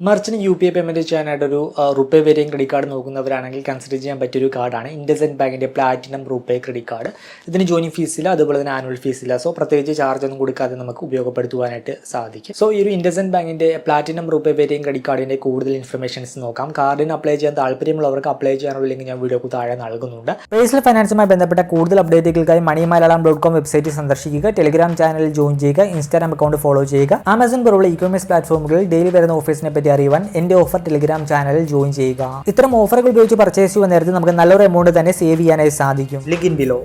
Merchant U P I payment ചെയ്യാനായിട്ട് ഒരു RuPay variant credit card നോക്കുന്നവരാണെങ്കിൽ കൺസിഡർ ചെയ്യാൻ പറ്റിയൊരു കാർഡാണ് ഇൻഡസെന്റ് ബാങ്കിന്റെ പ്ലാറ്റിനം റുപ്പേ ക്രെഡിറ്റ് കാർഡ് ഇതിന് ജോയിനിങ് ഫീസില്ല അതുപോലെ തന്നെ ആനുവൽ ഫീസില്ല സോ പ്രത്യേകിച്ച് ചാർജ് ഒന്നും കൊടുക്കാതെ നമുക്ക് ഉപയോഗപ്പെടുത്തുവാനായിട്ട് സാധിക്കും. സോ ഈ ഒരു ഇൻഡസെന്റ് ബാങ്കിന്റെ പ്ലാറ്റിനം റുപ്പേ വേരിയൻ ക്രെഡിറ്റ് കാർഡിന്റെ കൂടുതൽ ഇൻഫർമേഷൻസ് നോക്കാം. കാർഡിന് അപ്ലൈ ചെയ്യാൻ താല്പര്യമുള്ളവർക്ക് അപ്ലൈ ചെയ്യാനുള്ള ലിങ്ക് ഞാൻ വീഡിയോക്ക് താഴെ നൽകുന്നുണ്ട്. പേഴ്സണൽ ഫൈനാൻസുമായി ബന്ധപ്പെട്ട കൂടുതൽ അപ്ഡേറ്റുകൾക്കായി Money Malayalam dot com website സന്ദർശിക്കുക. ടെലിഗ്രാം ചാനലിൽ ജോയിൻ ചെയ്യുക. ഇൻസ്റ്റാഗ്രാം അക്കൗണ്ട് ഫോളോ ചെയ്യുക. ആമസോൺ പോലുള്ള ഇ കൊമേഴ്സ് പ്ലാറ്റ്ഫോമുകളിൽ ഡെയിലി വരുന്ന ഓഫീസിനെ പറ്റി അറിയുവാൻ എന്റെ ഓഫർ ടെലിഗ്രാം ചാനലിൽ ജോയിൻ ചെയ്യുക. ഇത്തരം ഓഫറുകൾ ഉപയോഗിച്ച് പർച്ചേസ് ചെയ്യുന്ന നേരത്തെ നമുക്ക് നല്ലൊരു എമൗണ്ട് തന്നെ സേവ് ചെയ്യാനായി സാധിക്കും. ലിങ്ക് ഇൻ ബിലോ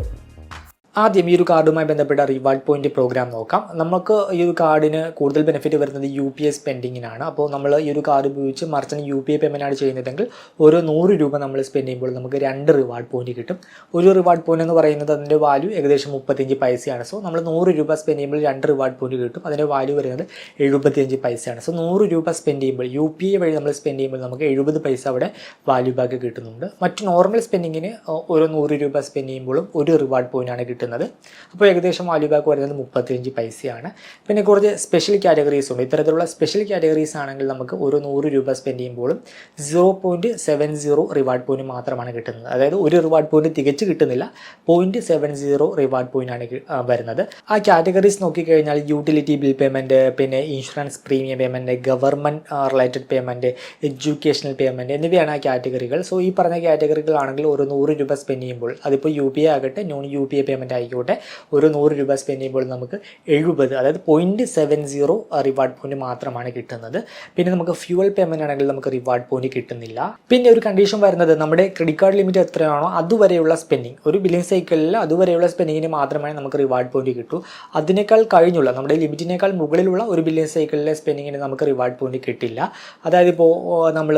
ആദ്യം ഈ ഒരു കാർഡുമായി ബന്ധപ്പെട്ട റിവാർഡ് പോയിന്റ് പ്രോഗ്രാം നോക്കാം. നമുക്ക് ഈ ഒരു കാർഡിന് കൂടുതൽ ബെനിഫിറ്റ് വരുന്നത് യു പി എസ് പെൻഡിങ്ങിനാണ് അപ്പോൾ നമ്മൾ ഈ ഒരു കാർഡ് ഉപയോഗിച്ച് മറിച്ചിന് യു പി ഐ പേയ്മെന്റാണ് ചെയ്യുന്നതെങ്കിൽ ഓരോ നൂറ് രൂപ നമ്മൾ സ്പെൻഡ് ചെയ്യുമ്പോൾ നമുക്ക് രണ്ട് റിവാർഡ് പോയിന്റ് കിട്ടും. ഒരു റിവാർഡ് പോയിന്റ് എന്ന് പറയുന്നത് അതിന്റെ വാല്യൂ ഏകദേശം മുപ്പത്തിയഞ്ച് പൈസയാണ്. സോ നമ്മൾ നൂറ് രൂപ സ്പെൻഡ് ചെയ്യുമ്പോൾ രണ്ട് റിവാർഡ് പോയിന്റ് കിട്ടും. അതിന്റെ വാല്യൂ വരുന്നത് എഴുപത്തിയഞ്ച് പൈസയാണ്. സോ നൂറ് രൂപ സ്പെൻഡ് ചെയ്യുമ്പോൾ യു പി ഐ വഴി നമ്മൾ സ്പെൻഡ് ചെയ്യുമ്പോൾ നമുക്ക് എഴുപത് പൈസ അവിടെ വാല്യൂ ബാക്ക് കിട്ടുന്നുണ്ട്. മറ്റ് നോർമൽ സ്പെൻഡിങ്ങിന് ഓരോ നൂറ് രൂപ സ്പെൻഡ് ചെയ്യുമ്പോഴും ഒരു റിവാർഡ് പോയിന്റ് ആണ് കിട്ടുന്നത് അപ്പോൾ ഏകദേശം വാല്യൂ ബാക്ക് വരുന്നത് മുപ്പത്തിയഞ്ച് പൈസയാണ്. പിന്നെ കുറച്ച് സ്പെഷ്യൽ കാറ്റഗറീസ് ഉണ്ട്. ഇത്തരത്തിലുള്ള സ്പെഷ്യൽ കാറ്റഗറീസ് ആണെങ്കിൽ നമുക്ക് ഒരു നൂറ് രൂപ സ്പെൻഡ് ചെയ്യുമ്പോഴും zero point seven zero reward point മാത്രമാണ് കിട്ടുന്നത്. അതായത് ഒരു റിവാർഡ് പോയിന്റ് തികച്ച് കിട്ടുന്നില്ല. Point seven zero reward point ആണ് വരുന്നത്. ആ കാറ്റഗറീസ് നോക്കിക്കഴിഞ്ഞാൽ യൂട്ടിലിറ്റി ബിൽ പേയ്മെന്റ് പിന്നെ insurance premium payment government related payment educational payment എന്നിവയാണ് ആ കാറ്റഗറികൾ സോ ഈ പറഞ്ഞ കാറ്റഗറികളാണെങ്കിൽ ഒരു നൂറ് രൂപ സ്പെൻഡ് ചെയ്യുമ്പോൾ അതിപ്പോൾ യു പി ഐ ആകട്ടെ non U P I payment ആയിക്കോട്ടെ. ഒരു നൂറ് രൂപ സ്പെൻഡ് ചെയ്യുമ്പോൾ നമുക്ക് എഴുപത് അതായത് point seven zero reward point മാത്രമാണ് കിട്ടുന്നത്. പിന്നെ നമുക്ക് ഫ്യൂവൽ പേയ്മെന്റ് ആണെങ്കിൽ നമുക്ക് റിവാർഡ് പോയിന്റ് കിട്ടുന്നില്ല. പിന്നെ ഒരു കണ്ടീഷൻ വരുന്നത് നമ്മുടെ ക്രെഡിറ്റ് കാർഡ് ലിമിറ്റ് എത്രയാണോ അതുവരെയുള്ള സ്പെൻഡിങ് ഒരു ബില്ലിംഗ് സൈക്കിളിൽ അതുവരെയുള്ള സ്പെൻഡിങ്ങിന് മാത്രമേ നമുക്ക് റിവാർഡ് പോയിന്റ് കിട്ടൂ. അതിനേക്കാൾ കഴിഞ്ഞുള്ള നമ്മുടെ ലിമിറ്റിനേക്കാൾ മുകളിലുള്ള ഒരു ബില്ലിംഗ് സൈക്കിളിലെ സ്പെൻഡിങ്ങിന് നമുക്ക് റിവാർഡ് പോയിന്റ് കിട്ടില്ല. അതായത് ഇപ്പോൾ നമ്മൾ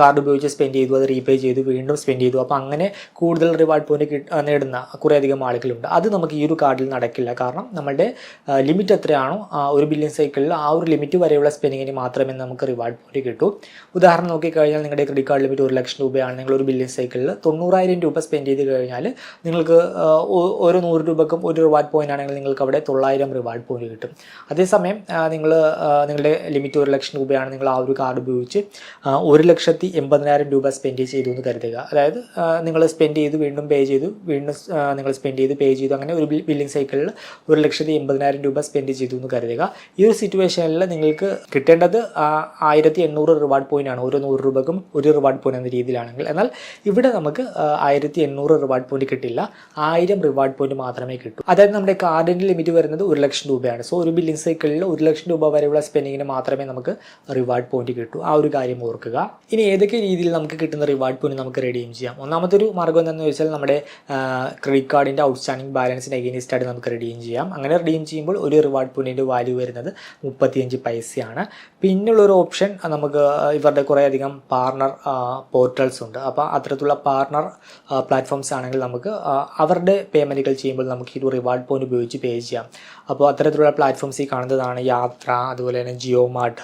കാർഡ് ഉപയോഗിച്ച് സ്പെൻഡ് ചെയ്തു അത് റീപേ ചെയ്തു വീണ്ടും സ്പെൻഡ് ചെയ്തു. അപ്പോൾ അങ്ങനെ കൂടുതൽ റിവാർഡ് പോയിന്റ് നേടുന്ന കുറേയധികം ആളുകളുണ്ട് അത് നമുക്ക് ഈ ഒരു കാർഡിൽ നടക്കില്ല. കാരണം നമ്മുടെ ലിമിറ്റ് എത്രയാണോ ആ ഒരു ബില്യൺ സൈക്കിളിൽ ആ ഒരു ലിമിറ്റ് വരെയുള്ള സ്പെൻഡിങ്ങിന് മാത്രമേ നമുക്ക് റിവാർഡ് പോയി കിട്ടൂ. ഉദാഹരണം നോക്കിക്കഴിഞ്ഞാൽ നിങ്ങളുടെ ക്രെഡിറ്റ് കാർഡ് ലിമിറ്റ് ഒരു ലക്ഷം രൂപയാണ്. നിങ്ങൾ ഒരു ബില്യൺ സൈക്കിളിൽ തൊണ്ണൂറായിരം രൂപ സ്പെൻഡ് ചെയ്ത് കഴിഞ്ഞാൽ നിങ്ങൾക്ക് ഓരോ നൂറ് രൂപക്കും ഒരു റിവാർഡ് പോയിന്റ് ആണെങ്കിൽ നിങ്ങൾക്ക് അവിടെ തൊള്ളായിരം റിവാർഡ് പോയിന്റ് കിട്ടും. അതേസമയം നിങ്ങൾ നിങ്ങളുടെ ലിമിറ്റ് ഒരു ലക്ഷം രൂപയാണ് നിങ്ങൾ ആ ഒരു കാർഡ് ഉപയോഗിച്ച് ഒരു ലക്ഷത്തി എൺപതിനായിരം രൂപ സ്പെൻഡ് ചെയ്തു എന്ന് കരുതുക. അതായത് നിങ്ങൾ സ്പെൻഡ് ചെയ്ത് വീണ്ടും പേ ചെയ്തു വീണ്ടും നിങ്ങൾ സ്പെൻഡ് ചെയ്ത് പേ ചെയ്തു. അങ്ങനെ ഒരു ബില്ലിംഗ് സൈക്കിളിൽ ഒരു ലക്ഷത്തി എൺപതിനായിരം രൂപ സ്പെൻഡ് ചെയ്തു എന്ന് കരുതുക. ഈ ഒരു സിറ്റുവേഷനിൽ നിങ്ങൾക്ക് കിട്ടേണ്ടത് ആയിരത്തി എണ്ണൂറ് റിവാർഡ് പോയിന്റ് ആണ്. ഓരോ നൂറ് രൂപക്കും ഒരു റിവാർഡ് പോയിന്റ് എന്ന രീതിയിലാണെങ്കിൽ. എന്നാൽ ഇവിടെ നമുക്ക് ആയിരത്തി എണ്ണൂറ് റിവാർഡ് പോയിന്റ് കിട്ടില്ല. ആയിരം റിവാർഡ് പോയിന്റ് മാത്രമേ കിട്ടൂ. അതായത് നമ്മുടെ കാർഡിന്റെ ലിമിറ്റ് വരുന്നത് ഒരു ലക്ഷം രൂപയാണ്. സോ ഒരു ബില്ലിംഗ് സൈക്കിളിൽ ഒരു ലക്ഷം രൂപ വരെയുള്ള സ്പെൻഡിങ്ങിന് മാത്രമേ നമുക്ക് റിവാർഡ് പോയിന്റ് കിട്ടൂ. ആ ഒരു കാര്യം ഓർക്കുക. ഇനി ഏതൊക്കെ രീതിയിൽ നമുക്ക് കിട്ടുന്ന റിവാർഡ് പോയിന്റ് നമുക്ക് റെഡീം ചെയ്യാം? ഒന്നാമത്തെ ഒരു മാർഗം എന്താണെന്ന് വെച്ചാൽ നമ്മുടെ ക്രെഡിറ്റ് കാർഡിന്റെ ഔട്ട്സ്റ്റാൻഡിംഗ് ബാലൻസിന് അഗെയിൻസ്റ്റ് ആയിട്ട് നമുക്ക് റിഡീം ചെയ്യാം. അങ്ങനെ റിഡീം ചെയ്യുമ്പോൾ ഒരു റിവാർഡ് പോയിന്റിന്റെ വാല്യൂ വരുന്നത് മുപ്പത്തിയഞ്ച് പൈസയാണ്. പിന്നുള്ളൊരു ഓപ്ഷൻ നമുക്ക് ഇവരുടെ കുറേയധികം പാർട്ണർ പോർട്ടൽസ് ഉണ്ട്. അപ്പോൾ അത്തരത്തിലുള്ള പാർട്ണർ പ്ലാറ്റ്ഫോംസ് ആണെങ്കിൽ നമുക്ക് അവരുടെ പേയ്മെന്റുകൾ ചെയ്യുമ്പോൾ നമുക്ക് ഈ റിവാർഡ് പോയിന്റ് ഉപയോഗിച്ച് പേ ചെയ്യാം. അപ്പോൾ അത്തരത്തിലുള്ള പ്ലാറ്റ്ഫോംസ് ഈ കാണുന്നതാണ് യാത്ര അതുപോലെ തന്നെ ജിയോ മാർട്ട്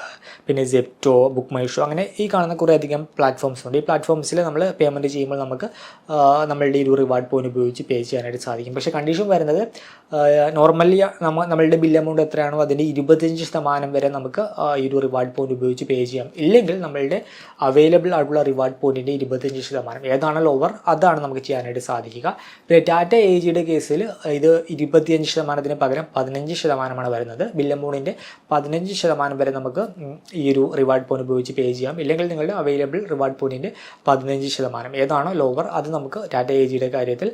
പിന്നെ സെപ്റ്റോ ബുക്ക് മൈ ഷോ അങ്ങനെ ഈ കാണുന്ന കുറേയധികം പ്ലാറ്റ്ഫോംസ് ഉണ്ട്. ഈ പ്ലാറ്റ്ഫോംസിൽ നമ്മൾ പേയ്മെന്റ് ചെയ്യുമ്പോൾ നമുക്ക് നമ്മളുടെ ഈ ഒരു റിവാർഡ് പോയിന്റ് ഉപയോഗിച്ച് പേ ചെയ്യാനായിട്ട് സാധിക്കും. പക്ഷേ കണ്ടീഷൻ വരുന്നത് നോർമലി നമ്മ നമ്മളുടെ ബിൽ എമൗണ്ട് എത്രയാണോ അതിന്റെ ഇരുപത്തഞ്ച് ശതമാനം വരെ നമുക്ക് ഈ ഒരു റിവാർഡ് പോയിന്റ് ഉപയോഗിച്ച് പേ ചെയ്യാം. ഇല്ലെങ്കിൽ നമ്മളുടെ അവൈലബിൾ ആയിട്ടുള്ള റിവാർഡ് പോയിന്റിന്റെ ഇരുപത്തഞ്ച് ശതമാനം. ഏതാണ് ലോവർ അതാണ് നമുക്ക് ചെയ്യാനായിട്ട് സാധിക്കുക. പിന്നെ ടാറ്റ എ ജിയുടെ കേസിൽ ഇത് ഇരുപത്തിയഞ്ച് ശതമാനത്തിന് പകരം പതിനഞ്ച് ശതമാനമാണ് വരുന്നത്. ബിൽ എമൗണ്ടിന്റെ പതിനഞ്ച് ശതമാനം വരെ നമുക്ക് ഈ ഒരു റിവാർഡ് പോയിന്റ് ഉപയോഗിച്ച് പേ ചെയ്യാം. ഇല്ലെങ്കിൽ നിങ്ങളുടെ അവൈലബിൾ റിവാർഡ് പോയിന്റിന്റെ പതിനഞ്ച് ശതമാനം. ഏതാണോ ലോവർ അത് നമുക്ക് ടാറ്റ എ ജിയുടെ കാര്യത്തിൽ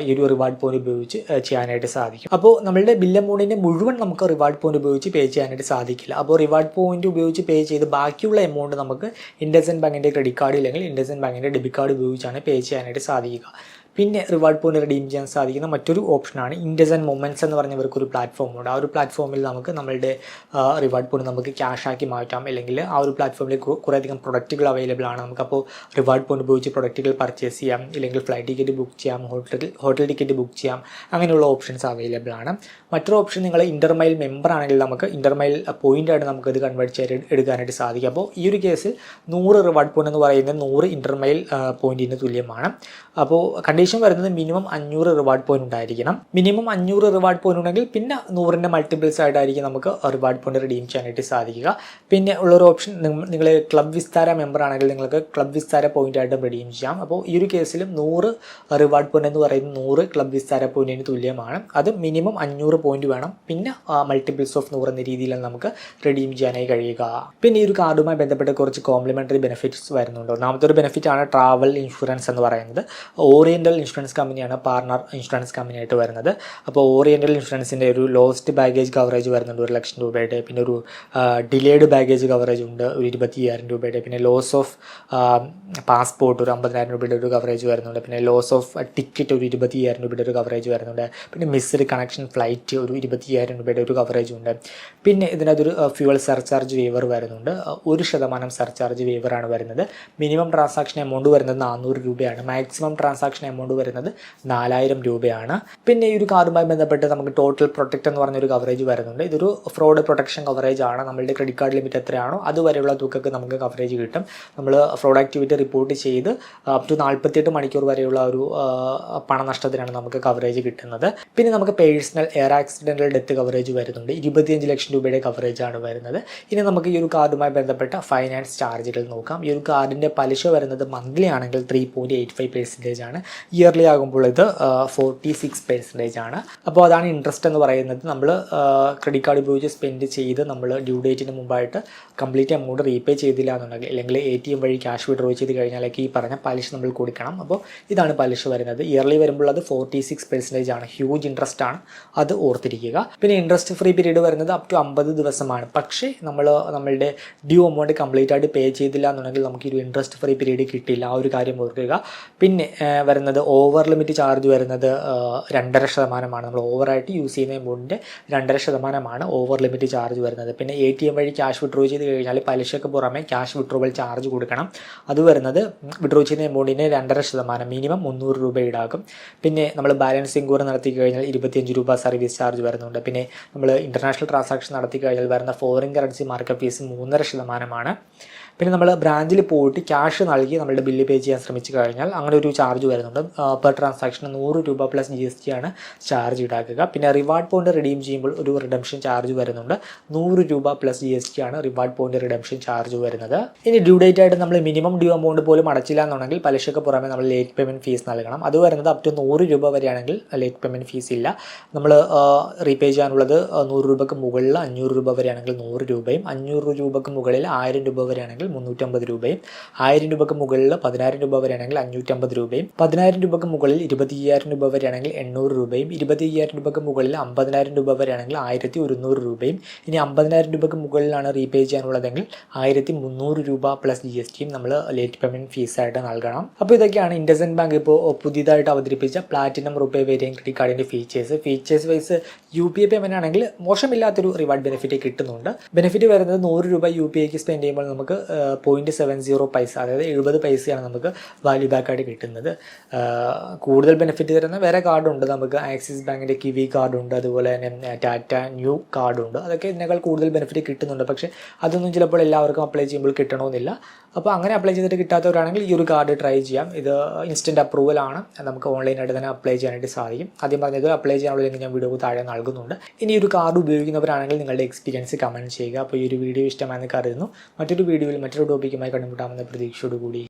ഈ ഒരു റിവാർഡ് പോയിന്റ് ഉപയോഗിച്ച് ആ, ചെയ്യാനായിട്ട് സാധിക്കും. അപ്പോൾ നമ്മളുടെ ബില്ല് എമൗണ്ടിന്റെ മുഴുവൻ നമുക്ക് റിവാർഡ് പോയിന്റ് ഉപയോഗിച്ച് പേ ചെയ്യാനായിട്ട് സാധിക്കില്ല. അപ്പോൾ റിവാർഡ് പോയിന്റ് ഉപയോഗിച്ച് പേ ചെയ്ത് ബാക്കിയുള്ള എമൗണ്ട് നമുക്ക് ഇൻഡസൻ ബാങ്കിന്റെ ക്രെഡിറ്റ് കാർഡ് അല്ലെങ്കിൽ ഇൻഡസൻ ബാങ്കിന്റെ ഡെബിറ്റ് കാർഡ് ഉപയോഗിച്ചാണ് പേ ചെയ്യാനായിട്ട് സാധിക്കുക. പിന്നെ റിവാർഡ് പോയിന്റ് റിഡീം ചെയ്യാൻ സാധിക്കുന്ന മറ്റൊരു ഓപ്ഷനാണ് ഇൻഡസ് ആൻഡ് മൊമെന്റ്സ് എന്ന് പറഞ്ഞവർക്ക് ഒരു പ്ലാറ്റ്ഫോമുണ്ട്. ആ ഒരു പ്ലാറ്റ്ഫോമിൽ നമുക്ക് നമ്മളുടെ റിവാർഡ് പോയിന്റ് നമുക്ക് ക്യാഷ് ആക്കി മാറ്റാം. അല്ലെങ്കിൽ ആ ഒരു പ്ലാറ്റ്ഫോമിൽ കുറേയധികം പ്രൊഡക്റ്റുകൾ അവൈലബിൾ ആണ്. നമുക്കപ്പോൾ റിവാർഡ് പോയിന്റ് ഉപയോഗിച്ച് പ്രൊഡക്റ്റുകൾ പർച്ചേസ് ചെയ്യാം. ഇല്ലെങ്കിൽ ഫ്ലൈറ്റ് ടിക്കറ്റ് ബുക്ക് ചെയ്യാം. ഹോട്ടൽ ഹോട്ടൽ ടിക്കറ്റ് ബുക്ക് ചെയ്യാം. അങ്ങനെയുള്ള ഓപ്ഷൻസ് അവൈലബിൾ ആണ്. മറ്റൊരു ഓപ്ഷൻ നിങ്ങൾ ഇന്റർമൈൽ മെമ്പർ ആണെങ്കിൽ നമുക്ക് ഇന്റർമൈൽ പോയിന്റ് ആയിട്ട് നമുക്ക് ഇത് കൺവേർട്ട് ചെയ്ത് എടുക്കാനായിട്ട് സാധിക്കും. അപ്പോൾ ഈ ഒരു കേസിൽ നൂറ് റിവാർഡ് പോയിന്റ് എന്ന് പറയുന്നത് നൂറ് ഇന്റർമൈൽ പോയിന്റിന് തുല്യമാണ്. അപ്പോൾ കണ്ടീഷൻ കണ്ടീഷൻ വരുന്നത് മിനിമം അഞ്ഞൂറ് റിവാർഡ് പോയിന്റ് ഉണ്ടായിരിക്കണം. മിനിമം അഞ്ഞൂറ് റിവാർഡ് പോയിന്റ് ഉണ്ടെങ്കിൽ പിന്നെ നൂറിന്റെ മൾട്ടിപ്പിൾസ് ആയിട്ടായിരിക്കും നമുക്ക് റിവാർഡ് പോയിന്റ് റിഡീം ചെയ്യാനായിട്ട് സാധിക്കുക. പിന്നെ ഉള്ളൊരു ഓപ്ഷൻ നിങ്ങൾ ക്ലബ് വിസ്താര മെമ്പർ ആണെങ്കിൽ നിങ്ങൾക്ക് ക്ലബ് വിസ്താര പോയിന്റ് ആയിട്ടും റിഡീം ചെയ്യാം. അപ്പോൾ ഈ ഒരു കേസിലും നൂറ് റിവാർഡ് പോയിന്റ് എന്ന് പറയുന്നത് നൂറ് ക്ലബ് വിസ്താര പോയിന്റിന് തുല്യമാണ്. അത് മിനിമം അഞ്ഞൂറ് പോയിന്റ് വേണം. പിന്നെ മൾട്ടിപ്പിൾസ് ഓഫ് നൂറ് എന്ന രീതിയിലാണ് നമുക്ക് റിഡീം ചെയ്യാനായി കഴിയുക. പിന്നെ ഈ ഒരു കാർഡുമായി ബന്ധപ്പെട്ട് കുറച്ച് കോംപ്ലിമെന്ററി ബെനിഫിറ്റ്സ് വരുന്നുണ്ട്. ഒന്നാമത്തെ ഒരു ബെനിഫിറ്റ് ആണ് ട്രാവൽ ഇൻഷുറൻസ് എന്ന് പറയുന്നത്. ഓറിയന്റൽ ഇൻഷുറൻസ് കമ്പനിയാണ് പാർട്ണർ ഇൻഷുറൻസ് കമ്പനിയായിട്ട് വരുന്നത്. അപ്പോൾ ഓറിയന്റൽ ഇൻഷുറൻസിന്റെ ഒരു ലോസ്റ്റ് ബാഗേജ് കവറേജ് വരുന്നുണ്ട് ഒരു ലക്ഷം രൂപയുടെ. പിന്നെ ഒരു ഡിലേഡ് ബാഗേജ് കവറേജ് ഉണ്ട് ഒരു ഇരുപത്തി അയ്യായിരം രൂപയുടെ. പിന്നെ ലോസ് ഓഫ് പാസ്പോർട്ട് ഒരു അമ്പതിനായിരം രൂപയുടെ ഒരു കവറേജ് വരുന്നുണ്ട്. പിന്നെ ലോസ് ഓഫ് ടിക്കറ്റ് ഒരു ഇരുപത്തി അയ്യായിരം രൂപയുടെ ഒരു കവറേജ് വരുന്നുണ്ട്. പിന്നെ മിസ്ഡ് കണക്ഷൻ ഫ്ലൈറ്റ് ഒരു ഇരുപത്തി അയ്യായിരം രൂപയുടെ ഒരു കവറേജ് ഉണ്ട്. പിന്നെ ഇതിനകത്തൊരു ഫ്യൂവൽ സർചാർജ് വേവർ വരുന്നുണ്ട്. ഒരു ശതമാനം സർചാർജ് വേവറാണ് വരുന്നത്. മിനിമം ട്രാൻസാക്ഷൻ എമൗണ്ട് വരുന്നത് നാനൂറ് രൂപയാണ്. മാക്സിമം ട്രാൻസാക്ഷൻ എമൗണ്ട് വരുന്നത് നാലായിരം രൂപയാണ്. പിന്നെ ഈ ഒരു കാർഡുമായി ബന്ധപ്പെട്ട് നമുക്ക് ടോട്ടൽ പ്രൊട്ടക്റ്റ് എന്ന് പറഞ്ഞൊരു കവറേജ് വരുന്നുണ്ട്. ഇതൊരു ഫ്രോഡ് പ്രൊട്ടക്ഷൻ കവറേജ് ആണ്. നമ്മളുടെ ക്രെഡിറ്റ് കാർഡ് ലിമിറ്റ് എത്രയാണോ അതുവരെയുള്ള തുകക്ക് നമുക്ക് കവറേജ് കിട്ടും. നമ്മൾ ഫ്രോഡ് ആക്ടിവിറ്റി റിപ്പോർട്ട് ചെയ്ത് അപ് ടു നാൽപ്പത്തിയെട്ട് മണിക്കൂർ വരെയുള്ള ഒരു പണനഷ്ടത്തിനാണ് നമുക്ക് കവറേജ് കിട്ടുന്നത്. പിന്നെ നമുക്ക് personal air accidental death coverage വരുന്നുണ്ട്. ഇരുപത്തിയഞ്ച് ലക്ഷം രൂപയുടെ കവറേജ് ആണ് വരുന്നത്. ഇനി നമുക്ക് ഈ ഒരു കാർഡുമായി ബന്ധപ്പെട്ട ഫൈനാൻസ് ചാർജുകൾ നോക്കാം. ഈ ഒരു കാർഡിന്റെ പലിശ വരുന്നത് മന്ത്ലി ആണെങ്കിൽ three point eight five percentage ആണ്. ഇയർലി ആകുമ്പോൾ ഇത് ഫോർട്ടി സിക്സ് പെർസെന്റേജ് ആണ്. അപ്പോൾ അതാണ് ഇൻട്രസ്റ്റ് എന്ന് പറയുന്നത്. നമ്മൾ ക്രെഡിറ്റ് കാർഡ് ഉപയോഗിച്ച് സ്പെൻഡ് ചെയ്ത് നമ്മൾ ഡ്യൂ ഡേറ്റിന് മുമ്പായിട്ട് കംപ്ലീറ്റ് എമൗണ്ട് റീപേ ചെയ്തില്ല എന്നുണ്ടെങ്കിൽ അല്ലെങ്കിൽ എ ടി എം വഴി ക്യാഷ് വിഡ്രോ ചെയ്ത് കഴിഞ്ഞാലേക്ക് ഈ പറഞ്ഞ പലിശ നമ്മൾ കൊടുക്കണം. അപ്പോൾ ഇതാണ് പലിശ വരുന്നത്. ഇയർലി വരുമ്പോൾ അത് ഫോർട്ടി സിക്സ് പെർസെന്റേജ് ആണ്. ഹ്യൂജ് ഇൻട്രസ്റ്റ് ആണ്. അത് ഓർത്തിരിക്കുക. പിന്നെ ഇൻട്രസ്റ്റ് ഫ്രീ പീരീഡ് വരുന്നത് അപ് ടു അമ്പത് ദിവസമാണ്. പക്ഷേ നമ്മൾ നമ്മളുടെ ഡ്യൂ എമൗണ്ട് കംപ്ലീറ്റ് ആയിട്ട് പേ ചെയ്തില്ല എന്നുണ്ടെങ്കിൽ നമുക്ക് ഒരു ഇൻട്രസ്റ്റ് ഫ്രീ പീരീഡ് കിട്ടില്ല. ആ ഒരു കാര്യം ഓർക്കുക. പിന്നെ വരുന്നത് ഓവർ ലിമിറ്റ് ചാർജ് വരുന്നത് രണ്ടര ശതമാനമാണ്. നമ്മൾ ഓവറായിട്ട് യൂസ് ചെയ്യുന്ന എമൗണ്ടിന്റെ രണ്ടര ശതമാനമാണ് ഓവർ ലിമിറ്റ് ചാർജ് വരുന്നത്. പിന്നെ എ ടി എം വഴി ക്യാഷ് വിഡ്രോ ചെയ്ത് കഴിഞ്ഞാൽ പലിശയ്ക്ക് പുറമെ ക്യാഷ് വിഡ്രോവൽ ചാർജ് കൊടുക്കണം. അത് വരുന്നത് വിഡ്രോ ചെയ്യുന്ന എമൗണ്ടിന് രണ്ടര ശതമാനം മിനിമം മുന്നൂറ് രൂപ ഈടാക്കും. പിന്നെ നമ്മൾ ബാലൻസിങ് കൂടെ നടത്തി കഴിഞ്ഞാൽ ഇരുപത്തിയഞ്ച് രൂപ സർവീസ് ചാർജ് വരുന്നുണ്ട്. പിന്നെ നമ്മൾ ഇന്റർനാഷണൽ ട്രാൻസാക്ഷൻ നടത്തി കഴിഞ്ഞാൽ വരുന്ന ഫോറിൻ കറൻസി മാർക്കറ്റ് ഫീസ് മൂന്നര ശതമാനമാണ്. പിന്നെ നമ്മൾ ബ്രാഞ്ചിൽ പോയിട്ട് ക്യാഷ് നൽകി നമ്മളുടെ ബില്ല് പേ ചെയ്യാൻ ശ്രമിച്ചു കഴിഞ്ഞാൽ അങ്ങനെ ഒരു ചാർജ് വരുന്നുണ്ട്. പെർ ട്രാൻസാക്ഷന് നൂറ് രൂപ പ്ലസ് ജി എസ് ടി ആണ് ചാർജ് ഈടാക്കുക പിന്നെ റിവാർഡ് പോയിന്റ് റിഡീം ചെയ്യുമ്പോൾ ഒരു റിഡംഷൻ ചാർജ് വരുന്നുണ്ട്. നൂറ് രൂപ പ്ലസ് ജി എസ് ടി ആണ് റിവാർഡ് പോയിന്റ് റിഡംഷൻ ചാർജ് വരുന്നത്. ഇനി ഡ്യൂ ഡേറ്റ് ആയിട്ട് നമ്മൾ മിനിമം ഡ്യൂ എമൗണ്ട് പോലും അടച്ചില്ല എന്നുണ്ടെങ്കിൽ പലിശയ്ക്ക് പുറമെ നമ്മൾ ലേറ്റ് പേയ്മെന്റ് ഫീസ് നൽകണം. അത് വരുന്നത് അപ് ടു നൂറ് രൂപ വരെയാണെങ്കിൽ ലേറ്റ് പേയ്മെന്റ് ഫീസ് ഇല്ല. നമ്മൾ റീപേ ചെയ്യാനുള്ളത് നൂറ് രൂപയ്ക്ക് മുകളിൽ അഞ്ഞൂറ് രൂപ വരെയാണെങ്കിൽ നൂറ് രൂപയും അഞ്ഞൂറ് രൂപയ്ക്ക് മുകളിൽ ആയിരം രൂപ വരെയാണെങ്കിൽ മുന്നൂറ്റമ്പത് രൂപയും ആയിരം രൂപയ്ക്ക് മുകളിൽ പതിനായിരം രൂപ വരെയാണെങ്കിൽ അഞ്ഞൂറ്റമ്പത് രൂപയും പതിനായിരം രൂപയ്ക്ക് മുകളിൽ ഇരുപത്തി അയ്യായിരം രൂപ വരെയാണെങ്കിൽ എണ്ണൂറ് രൂപയും ഇരുപത്തി അയ്യായിരം രൂപയ്ക്ക് മുകളിൽ അമ്പതിനായിരം രൂപ വരെയാണെങ്കിൽ ആയിരത്തി ഒരുന്നൂറ് രൂപയും. ഇനി അമ്പതിനായിരം രൂപയ്ക്ക് മുകളിലാണ് റീപേ ചെയ്യാനുള്ളതെങ്കിൽ ആയിരത്തി മുന്നൂറ് രൂപ പ്ലസ് ജി എസ് ടിയും നമ്മൾ ലേറ്റ് പേയ്മെന്റ് ഫീസായിട്ട് നൽകണം. അപ്പോൾ ഇതൊക്കെയാണ് ഇൻഡസൻ ബാങ്ക് ഇപ്പോൾ പുതിയതായിട്ട് അവതരിപ്പിച്ച പ്ലാറ്റിനം റുപ്പേ വേരിയൻ ക്രെഡിറ്റ് കാർഡിന്റെ features features wise U P I payment ആണെങ്കിൽ മോശമില്ലാത്തൊരു റിവാർഡ് ബെനിഫിറ്റ് കിട്ടുന്നുണ്ട്. ബെനിഫിറ്റ് വരുന്നത് നൂറ് രൂപ യു പി ഐക്ക് സ്പെൻഡ് ചെയ്യുമ്പോൾ നമുക്ക് പോയിന്റ് സെവൻ സീറോ പൈസ അതായത് എഴുപത് പൈസയാണ് നമുക്ക് വാല്യൂ ബാക്ക് ആയിട്ട് കിട്ടുന്നത്. കൂടുതൽ ബെനിഫിറ്റ് തരുന്ന വേറെ കാർഡുണ്ട് നമുക്ക്. ആക്സിസ് ബാങ്കിന്റെ കിവി കാർഡുണ്ട് അതുപോലെ തന്നെ ടാറ്റ ന്യൂ കാർഡുണ്ട് അതൊക്കെ ഇതിനേക്കാൾ കൂടുതൽ ബെനിഫിറ്റ് കിട്ടുന്നുണ്ട്. പക്ഷേ അതൊന്നും ചിലപ്പോൾ എല്ലാവർക്കും അപ്ലൈ ചെയ്യുമ്പോൾ കിട്ടണമെന്നില്ല. അപ്പോൾ അങ്ങനെ അപ്ലൈ ചെയ്തിട്ട് കിട്ടാത്തവരാണെങ്കിൽ ഈ ഒരു കാർഡ് ട്രൈ ചെയ്യാം. ഇത് ഇൻസ്റ്റന്റ് അപ്രൂവൽ ആണ്. നമുക്ക് ഓൺലൈനായിട്ട് തന്നെ അപ്ലൈ ചെയ്യാനായിട്ട് സാധിക്കും. ആദ്യം പറഞ്ഞത് അപ്ലൈ ചെയ്യാനുള്ള ലിങ്ക് ഞാൻ വീഡിയോ താഴെ നൽകുന്നുണ്ട്. ഇനി ഈ ഒരു കാർഡ് ഉപയോഗിക്കുന്നവരാണെങ്കിൽ നിങ്ങളുടെ എക്സ്പീരിയൻസ് കമന്റ് ചെയ്യുക. അപ്പോൾ ഈ ഒരു വീഡിയോ ഇഷ്ടമായെന്ന് കരുതുന്നു. മറ്റൊരു വീഡിയോയിൽ മറ്റൊരു ടോപ്പിക്കുമായി കണ്ടുമുട്ടാമെന്ന പ്രതീക്ഷയോടുകൂടി.